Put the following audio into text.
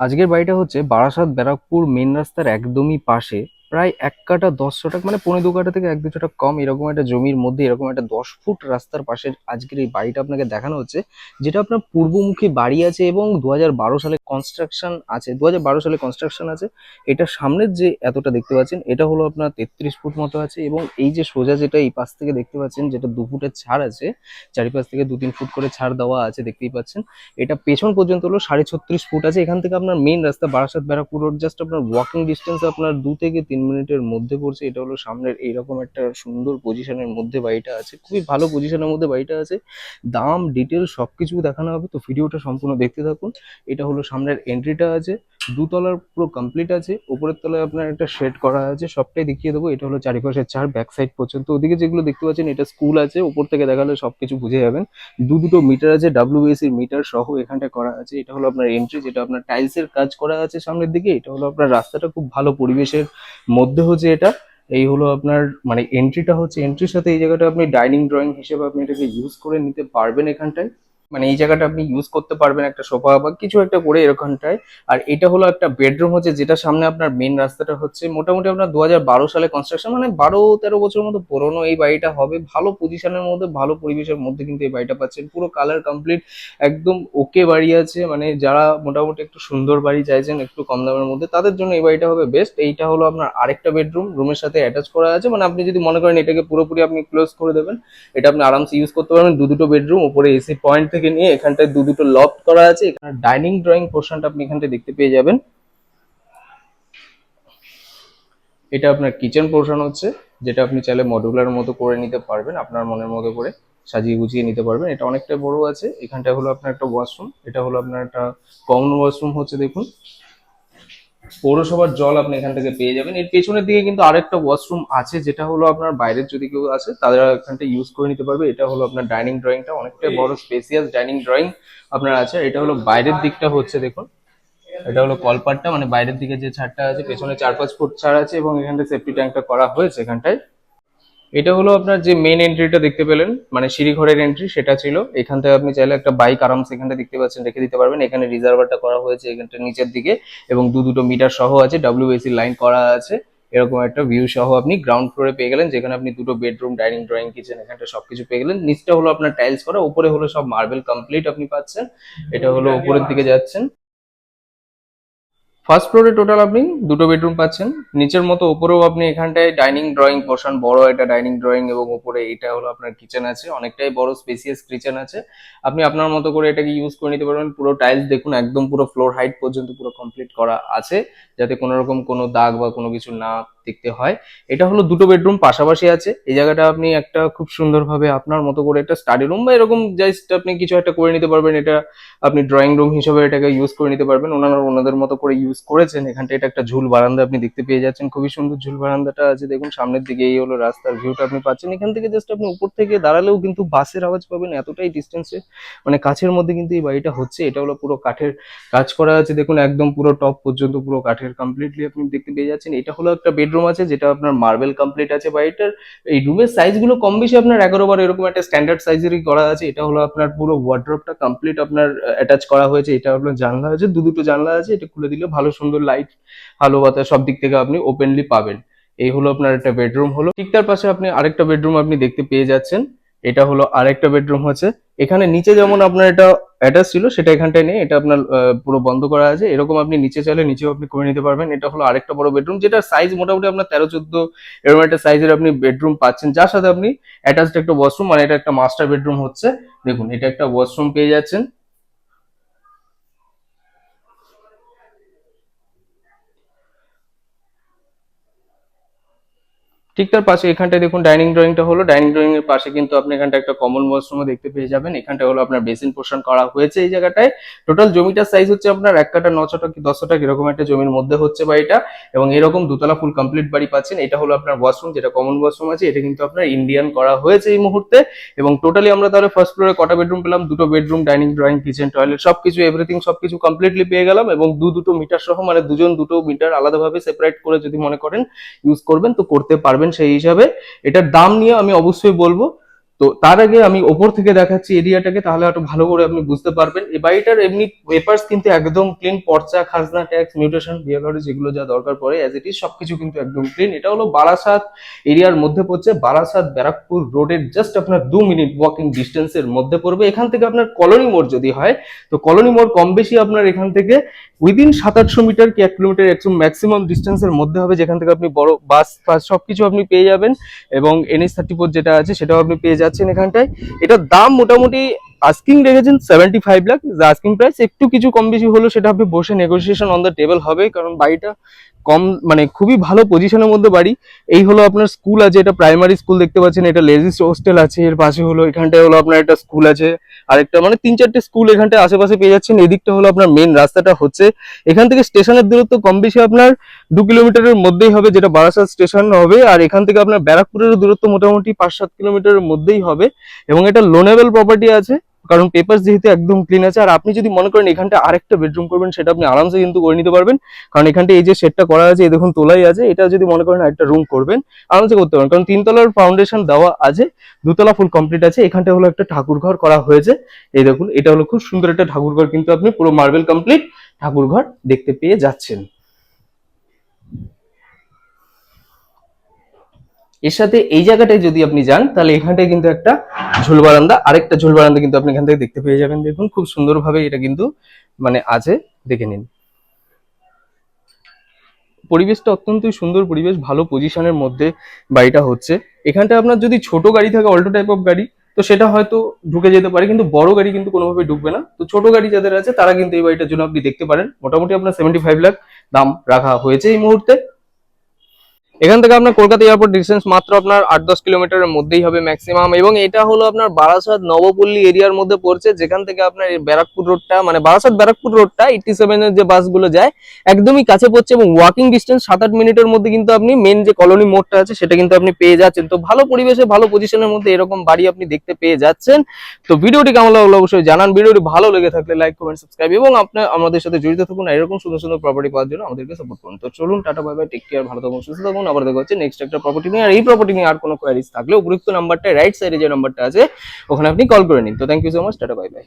আজকের বাড়িটা হচ্ছে বারাসাত ব্যারাকপুর মেন রাস্তার একদমই পাশে। প্রায় এক কাঠা দশ শতক মানে পনেরো দু কাঠা থেকে এক দু শতক কম এরকম একটা জমির মধ্যে, এরকম একটা দশ ফুট রাস্তার পাশের আজকের এই বাড়িটা আপনাকে দেখানো হচ্ছে, যেটা আপনার পূর্বমুখী বাড়ি আছে এবং দু হাজার বারো সালে কনস্ট্রাকশন আছে দু হাজার বারো সালে কনস্ট্রাকশন আছে। এটা সামনের যে এতটা দেখতে পাচ্ছেন, এটা হলো আপনার তেত্রিশ ফুট মতো আছে এবং এই যে সোজা যেটা এই পাশ থেকে দেখতে পাচ্ছেন, যেটা দু ফুটের ছাড় আছে, চারিপাশ থেকে দু তিন ফুট করে ছাড় দেওয়া আছে দেখতেই পাচ্ছেন। এটা পেছন পর্যন্ত হলো সাড়ে ছত্রিশ ফুট আছে, এখান থেকে আপনার মেন রাস্তা বারাসাত ব্যারাকপুর রোড জাস্ট আপনার ওয়াকিং ডিস্টেন্স আপনার দু থেকে তিন মিনিটের মধ্যে পড়ছে এটা হলো সামনের এইরকম একটা সুন্দর পজিশনের মধ্যে বাড়িটা আছে। খুবই ভালো পজিশনের মধ্যে বাড়িটা আছে। দাম ডিটেল সবকিছু দেখানো হবে। তো ভিডিওটা সম্পূর্ণ দেখতে থাকুন। এটা হলো সামনের এন্ট্রিটা আছে। দুতলার পুরো কমপ্লিট আছে। উপরের তলায় আপনার একটা শেড করা আছে, সবটাই দেখিয়ে দেবো। এটা হলো চারিপাশের চার ব্যাক সাইড পর্যন্ত। ওদিকে যেগুলো দেখতে পাচ্ছেন, এটা স্কুল আছে। উপর থেকে দেখালে সবকিছু বুঝে যাবেন। দু দুটো মিটার আছে ডাব্লিউবিএসির মিটার সহ এখানটা করা আছে। এটা হলো আপনার এন্ট্রি যেটা আপনার টাইলসের কাজ করা আছে সামনের দিকে। এটা হলো আপনার রাস্তাটা, খুব ভালো পরিবেশের মধ্যে হচ্ছে এটা। এই হলো আপনার মানে এন্ট্রিটা হচ্ছে এন্ট্রির সাথে এই জায়গাটা আপনি ডাইনিং ড্রয়িং হিসেবে আপনি এটাকে ইউজ করে নিতে পারবেন এখানটায়। মানে এই জায়গাটা আপনি ইউজ করতে পারবেন একটা সোফা বা কিছু একটা করে এরকমটায় আর এটা হলো একটা বেডরুম হচ্ছে যেটা সামনে আপনার মেন রাস্তাটা হচ্ছে। মোটামুটি আপনার দু সালে কনস্ট্রাকশন মানে বারো তেরো বছর মতো পুরোনো এই বাড়িটা হবে। ভালো পজিশনের মধ্যে, ভালো পরিবেশের মধ্যে কিন্তু এই বাড়িটা পাচ্ছেন। পুরো কালার কমপ্লিট একদম ওকে বাড়ি আছে। মানে যারা মোটামুটি একটু সুন্দর বাড়ি চাইছেন, একটু কম দামের মধ্যে, তাদের জন্য এই বাড়িটা হবে বেস্ট এইটা হলো আপনার আরেকটা বেডরুম রুমের সাথে অ্যাটাচ করা আছে। মানে আপনি যদি মনে করেন এটাকে পুরোপুরি আপনি ক্লোজ করে দেবেন, এটা আপনি আরামসে ইউজ করতে পারবেন। দু দুটো বেডরুম উপরে এসি পয়েন্ট থেকে নিয়ে এখানটায় দু দুটো লফট করা আছে। এখানে ডাইনিং ড্রয়িং পোর্শনটা আপনি এখানটায় দেখতে পেয়ে যাবেন। এটা আপনার কিচেন পোর্শন হচ্ছে, যেটা আপনি চাইলে মডুলার মতো করে নিতে পারবেন, আপনার মনের মতো করে সাজিয়ে গুছিয়ে নিতে পারবেন। এটা অনেকটা বড় আছে এখানটা হলো আপনার একটা ওয়াশরুম এটা হলো আপনার একটা কমন ওয়াশরুম হচ্ছে দেখুন। পৌরসভার জল আপনি এখান থেকে পেয়ে যাবেন। এর পেছনের দিকে কিন্তু আরেকটা ওয়াশরুম আছে যেটা হলো আপনার বাইরের যদি কেউ আছে তারা এখানটা ইউজ করে নিতে পারবে। এটা হলো আপনার ডাইনিং ড্রয়িংটা অনেকটাই বড় স্পেসিয়াস ডাইনিং ড্রয়িং আপনার আছে। এটা হলো বাইরের দিকটা হচ্ছে দেখুন। এটা হলো কলপাটটা মানে বাইরের দিকে যে ছাড়টা আছে পেছনে চার পাঁচ ফুট ছাড় আছে এবং এখানটা সেফটি ট্যাঙ্কটা করা হয়েছে এখানটায়। এটা হলো আপনার যে মেন এন্ট্রিটা দেখতে পেলেন মানে সিঁড়িঘরের এন্ট্রি সেটা ছিল। এখান থেকে আপনি চাইলে একটা বাইক আরামসে এখানটা দেখতে পাচ্ছেন, রেখে দিতে পারবেন। এখানে রিজার্ভারটা করা হয়েছে এখানটা নিচের দিকে এবং দু দুটো মিটার সহ আছে ডাব্লিউএসি লাইন করা আছে। এরকম একটা ভিউ সহ আপনি গ্রাউন্ড ফ্লোরে পেয়ে গেলেন, যেখানে আপনি দুটো বেডরুম ডাইনিং ড্রয়িং কিচেন এখানটা সবকিছু পেয়ে গেলেন। নিচটা হলো আপনার টাইলস করা, উপরে হলো সব মার্বেল কমপ্লিট আপনি পাচ্ছেন। এটা হলো উপরের দিকে যাচ্ছেন। ফার্স্ট ফ্লোরে টোটাল আপনি দুটো বেডরুম পাচ্ছেন। নিচের মতো উপরেও আপনি এখানটায় ডাইনিং ড্রয়িং পোর্শন বড় একটা ডাইনিং ড্রয়িং এবং উপরে এটা হলো আপনার কিচেন আছে। অনেকটাই বড় স্পেসিয়াস কিচেন আছে। আপনি আপনার মতো করে এটাকে ইউজ করে নিতে পারবেন। পুরো টাইলস দেখুন, একদম পুরো ফ্লোর হাইট পর্যন্ত পুরো কমপ্লিট করা আছে। যাতে কোনো রকম কোনো দাগ বা কোনো কিছু না দেখতে হয়। এটা হলো দুটো বেডরুম পাশাপাশি আছে। এই জায়গাটা আপনি একটা খুব সুন্দরভাবে আপনার মতো করে একটা স্টাডি রুম বা এরকম জাস্ট আপনি কিছু একটা করে নিতে পারবেন। এটা আপনি ড্রয়িং রুম হিসেবে এটাকে ইউজ করে নিতে পারবেন। ওনারা ওনাদের মতো করে ইউজ করেছেন। এখানটা এটা একটা ঝুল বারান্দা আপনি দেখতে পেয়ে যাচ্ছেন। খুবই সুন্দর ঝুল বারান্দাটা আছে। দেখুন, সামনের দিকে এই হলো রাস্তার ভিউটা আপনি পাচ্ছেন। এখান থেকে জাস্ট আপনি উপর থেকে দাঁড়ালেও কিন্তু বাসের আওয়াজ পাবেন এতটাই ডিস্টেন্সে মানে কাছের মধ্যে কিন্তু এই বাড়িটা হচ্ছে। এটা হলো পুরো কাঠের কাজ করা আছে। দেখুন, একদম পুরো টপ পর্যন্ত পুরো কাঠের কমপ্লিটলি আপনি দেখতে পেয়ে যাচ্ছেন। এটা হলো একটা বেডরুম আছে, যেটা আপনার মার্বেল কমপ্লিট আছে, বা এটার এই রুমের সাইজগুলো কম বেশি আপনার এগারো বার এরকম একটা স্ট্যান্ডার্ড সাইজেরই করা আছে। এটা হলো আপনার পুরো ওয়ার্ড্রপটা কমপ্লিট আপনার অ্যাটাচ করা হয়েছে। এটা আপনার জানলা আছে দু দুটো জানলা আছে। এটা খুলে দিলে ভালো সুন্দর লাইট ভালো বাতাস সব দিক থেকে আপনি ওপেনলি পাবেন। এই হলো আপনার একটা বেডরুম হলো। ঠিক তার পাশে আপনি আরেকটা বেডরুম আপনি দেখতে পেয়ে যাচ্ছেন। এটা হলো আরেকটা বেডরুম হচ্ছে। এখানে নিচে যেমন আপনার এটা অ্যাটাচ ছিল, সেটা এখানটায় নেই, এটা আপনার পুরো বন্ধ করা আছে। এরকম আপনি নিচে চাইলে নিচেও আপনি করে নিতে পারবেন। এটা হলো আরেকটা বড় বেডরুম যেটা সাইজ মোটামুটি আপনার তেরো, চোদ্দ, এরকম একটা সাইজের আপনি বেডরুম পাচ্ছেন। যার সাথে আপনি অ্যাটাচড একটা ওয়াশরুম মানে এটা একটা মাস্টার বেডরুম হচ্ছে। দেখুন, এটা একটা ওয়াশরুম পেয়ে যাচ্ছেন। ঠিক তার পাশে এখানটায় দেখুন ডাইনিং ড্রয়িংটা হলো। ডাইনিং ড্রয়িং এর পাশে কিন্তু আপনি এখানটা একটা কমন ওয়াশরুমও দেখতে পেয়ে যাবেন। এখানটা হলো আপনার বেসিন পোর্শন করা হয়েছে এই জায়গাটায়। টোটাল জমিটার সাইজ হচ্ছে আপনার এক কাটা, ন ছটা কি দশ ছটা এরকম একটা জমির মধ্যে হচ্ছে বাড়িটা এবং এরকম দুতলা ফুল কমপ্লিট বাড়ি পাচ্ছেন। এটা হলো আপনার ওয়াশরুম যেটা কমন ওয়াশরুম আছে। এটা কিন্তু আপনার ইন্ডিয়ান করা হয়েছে এই মুহূর্তে। এবং টোটালি আমরা তাহলে ফার্স্ট ফ্লোরে কটা বেডরুম পেলাম? দুটো bedroom dining drawing kitchen toilet সবকিছু এভরিথিং সবকিছু কমপ্লিটলি পেয়ে গেলাম। এবং দু দুটো মিটার সহ মানে দুজন দুটো মিটার আলাদাভাবে সেপারেট করে যদি মনে করেন ইউজ করবেন, তো করতে পারবেন সেই হিসাবে এটার দাম নিয়ে আমি অবশ্যই বলব। তো তার আগে আমি ওপর থেকে দেখাচ্ছি এরিয়াটাকে, তাহলে একটু ভালো করে আপনি বুঝতে পারবেন। এই বাড়িটার এমনি পেপারস কিন্তু একদম ক্লিন পর্চা, খাজনা ট্যাক্স মিউটেশন বিএলআর যেগুলো যা দরকার পড়ে অ্যাজ ইট ইজ সবকিছু কিন্তু একদম ক্লিন এটা হলো বারাসাত এরিয়ার মধ্যে পড়ছে, বারাসাত ব্যারাকপুর রোডের জাস্ট আপনার দু মিনিট ওয়াকিং ডিস্টেন্সের মধ্যে পড়বে। এখান থেকে আপনার কলোনি মোড় যদি হয়, তো কলোনি মোড় কম বেশি আপনার এখান থেকে উইদিন সাত আটশো মিটার কি এক কিলোমিটার একদম ম্যাক্সিমাম ডিস্টেন্সের মধ্যে হবে, যেখান থেকে আপনি বড় বাস ফাস সবকিছু আপনি পেয়ে যাবেন। এবং এনএস থার্টি ফোর যেটা আছে, সেটাও আপনি পেয়ে যাচ্ছেন এখানটায়। এটার দাম মোটামুটি আস্কিং রেখেছেন seventy five lakh asking price একটু কিছু কম বেশি হলো সেটা আপনি বসে নেগোসিয়েশন অন দ্য টেবিল হবে, কারণ বাড়িটা কম মানে খুবই ভালো পজিশনের মধ্যে বাড়ি। এই হলো আপনার স্কুল আছে, এটা প্রাইমারি স্কুল দেখতে পাচ্ছেন, এটা লেডিস হোস্টেল আছে, এর পাশে হলো, এখানটায় হলো আপনার একটা স্কুল আছে। আরেকটা মানে তিন চারটে স্কুল এখানটায় আশেপাশে পেয়ে যাচ্ছেন, এদিকটা হলো আপনার মেন রাস্তাটা হচ্ছে। এখান থেকে স্টেশনের দূরত্ব কম বেশি আপনার দু কিলোমিটারের মধ্যেই হবে, যেটা বারাসাত স্টেশন হবে, আর এখান থেকে আপনার ব্যারাকপুরের দূরত্ব মোটামুটি পাঁচ সাত কিলোমিটারের মধ্যেই হবে। এবং এটা লোনেবল প্রপার্টি আছে। কারণ পেপার যেহেতু একদম ক্লিন আছে, আর আপনি যদি মনে করেন এখানটা আরেকটা বেডরুম করবেন, সেটা আপনি আরামসে কিন্তু করে নিতে পারবেন। কারণ এখানটা এই যে সেটটা করা আছে, এই দেখুন তোলাই আছে, এটা যদি মনে করেন একটা রুম করবেন, আরামসে করতে পারেন কারণ তিনতলার ফাউন্ডেশন দেওয়া আছে, দুতলা ফুল কমপ্লিট আছে, এখানটা হলো একটা ঠাকুর ঘর করা হয়েছে। এই দেখুন, এটা হলো খুব সুন্দর একটা ঠাকুর ঘর কিন্তু আপনি পুরো মার্বেল কমপ্লিট ঠাকুর ঘর দেখতে পেয়ে যাচ্ছেন। এর সাথে এই জায়গাটায় যদি আপনি যান, তাহলে এখানটায় কিন্তু একটা ঝুল বারান্দা, আরেকটা ঝুল বারান্দা কিন্তু আপনি এখান থেকে দেখতে পেয়ে যাবেন। দেখুন, খুব সুন্দরভাবে এটা কিন্তু মানে আছে, দেখে নিন। পরিবেশটা অত্যন্তই সুন্দর পরিবেশ, ভালো পজিশনের মধ্যে বাড়িটা হচ্ছে। এখানটা আপনার যদি ছোট গাড়ি থাকে অল্টো টাইপ অফ গাড়ি, তো সেটা হয়তো ঢুকে যেতে পারে, কিন্তু বড় গাড়ি কিন্তু কোনোভাবে ঢুকবে না। তো ছোট গাড়ি যাদের আছে, তারা কিন্তু এই বাড়িটার জন্য আপনি দেখতে পারেন। মোটামুটি আপনার সেভেন্টি ফাইভ লাখ দাম রাখা হয়েছে এই মুহূর্তে। এখান থেকে আপনার কলকাতা এয়ারপোর্ট ডিস্টেন্স মাত্র আপনার আট দশ কিলোমিটারের মধ্যেই হবে ম্যাক্সিমাম এবং এটা হলো আপনার বারাসাত নবপল্লী এরিয়ার মধ্যে পড়ছে, যেখান থেকে আপনার ব্যারাকপুর রোডটা মানে বারাসাত ব্যারাকপুর রোডটা এইটি সেভেনের যে বাসগুলো যায়, একদমই কাছে পড়ছে এবং ওয়াকিং ডিস্টেন্স সাত আট মিনিটের মধ্যে কিন্তু আপনি মেন যে কলোনি মোড়টা আছে সেটা কিন্তু আপনি পেয়ে যাচ্ছেন। তো ভালো পরিবেশে, ভালো পজিশনের মধ্যে এরকম বাড়ি আপনি দেখতে পেয়ে যাচ্ছেন। তো ভিডিওটি কেমন লাগল অবশ্যই জানান। ভিডিওটি ভালো লেগে থাকলে লাইক কমেন্ট সাবস্ক্রাইব এবং আপনার, আমাদের সাথে জড়িত থাকুন এরকম সুন্দর সুন্দর প্রপার্টি পাওয়ার জন্য আমাদেরকে সাপোর্ট করুন। তো চলুন, tata bye bye take care ভালো থাকুন, সুস্থ থাকুন। আবার দেখা হচ্ছে নেক্সট একটা প্রপার্টি নিয়ে। আর এই প্রপার্টি নিয়ে আর কোনো কোয়ারিজ থাকলে উপযুক্ত নাম্বারটা রাইট সাইডে যে নাম্বারটা আছে, ওখানে আপনি কল করে নিন। তো thank you so much tata bye bye